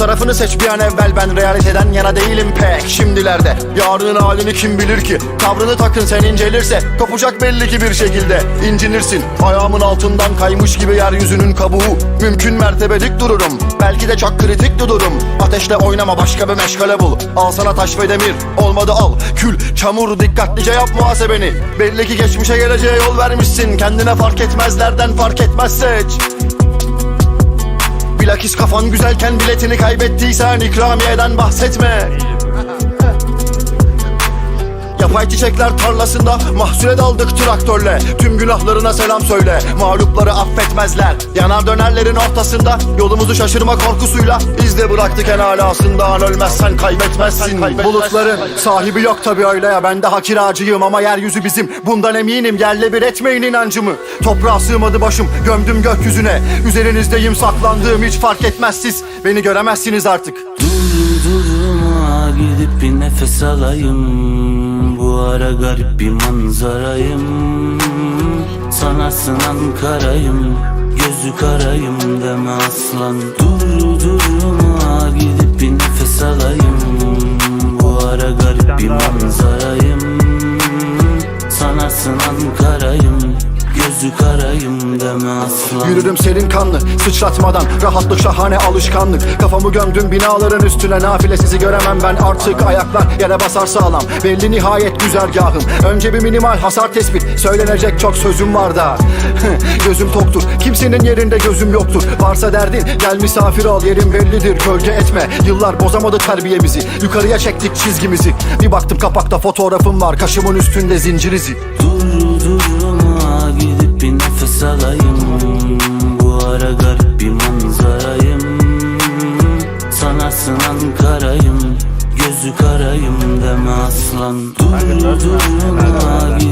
tarafını seç bir an evvel. Ben realiteden yana değilim pek. Şimdilerde yarının halini kim bilir ki? Tavrını takın sen incelirse Kopacak belli ki bir şekilde. İncinirsin Ayağımın altından kaymış gibi yeryüzünün kabuğu. Mümkün mertebe dik dururum Belki de çok kritik dururum Ateşle oynama başka bir meşgale bul. Al sana taş ve demir olmadı al. Kül çamur dikkatlice yap muhasebeni. Belli ki geçmişe geleceğe yol vermişsin. Kendine fark etmezlerden fark etmez seç Bilakis kafan güzelken biletini kaybettiysen ikramiyeden bahsetme Yapay çiçekler tarlasında mahsule daldık traktörle. Tüm günahlarına selam söyle mağlupları affetmezler. Yanar dönerlerin ortasında yolumuzu şaşırma korkusuyla Biz de bıraktık en alasından ölmezsen kaybetmezsin. Bulutların sahibi yok tabi öyle ya. Ben daha kiracıyım ama yeryüzü bizim. Bundan eminim. Yerle bir etmeyin inancımı. Toprağa sığmadı başım gömdüm gökyüzüne. Üzerinizdeyim saklandığım hiç fark etmez siz. Beni göremezsiniz artık. Duruma gidip bir nefes alayım Bu ara garip bir manzarayım. Sanarsın Ankara'yım Gözü karayım deme aslan. Dur duruma gidip bir nefes alayım. Bu ara garip bir manzarayım. Sanarsın Ankara'yım Gözü karayım deme aslan Yürürüm serin kanlı sıçratmadan Rahatlık şahane alışkanlık. Kafamı gömdüm binaların üstüne Nafile sizi göremem ben. Artık Ayaklar yere basar sağlam Belli nihayet güzergahım. Önce bir minimal hasar tespit Söylenecek çok sözüm var da. Gözüm toktur Kimsenin yerinde gözüm yoktur. Varsa derdin gel misafir ol Yerim bellidir gölge etme. Yıllar bozamadı terbiyemizi Yukarıya çektik çizgimizi. Bir baktım kapakta fotoğrafım var Kaşımın üstünde zincir izi Dur bir nefes alayım Bu ara garip bir manzarayım. Sanarsın Ankara'yım Gözü karayım deme aslan. Dur duruma gidip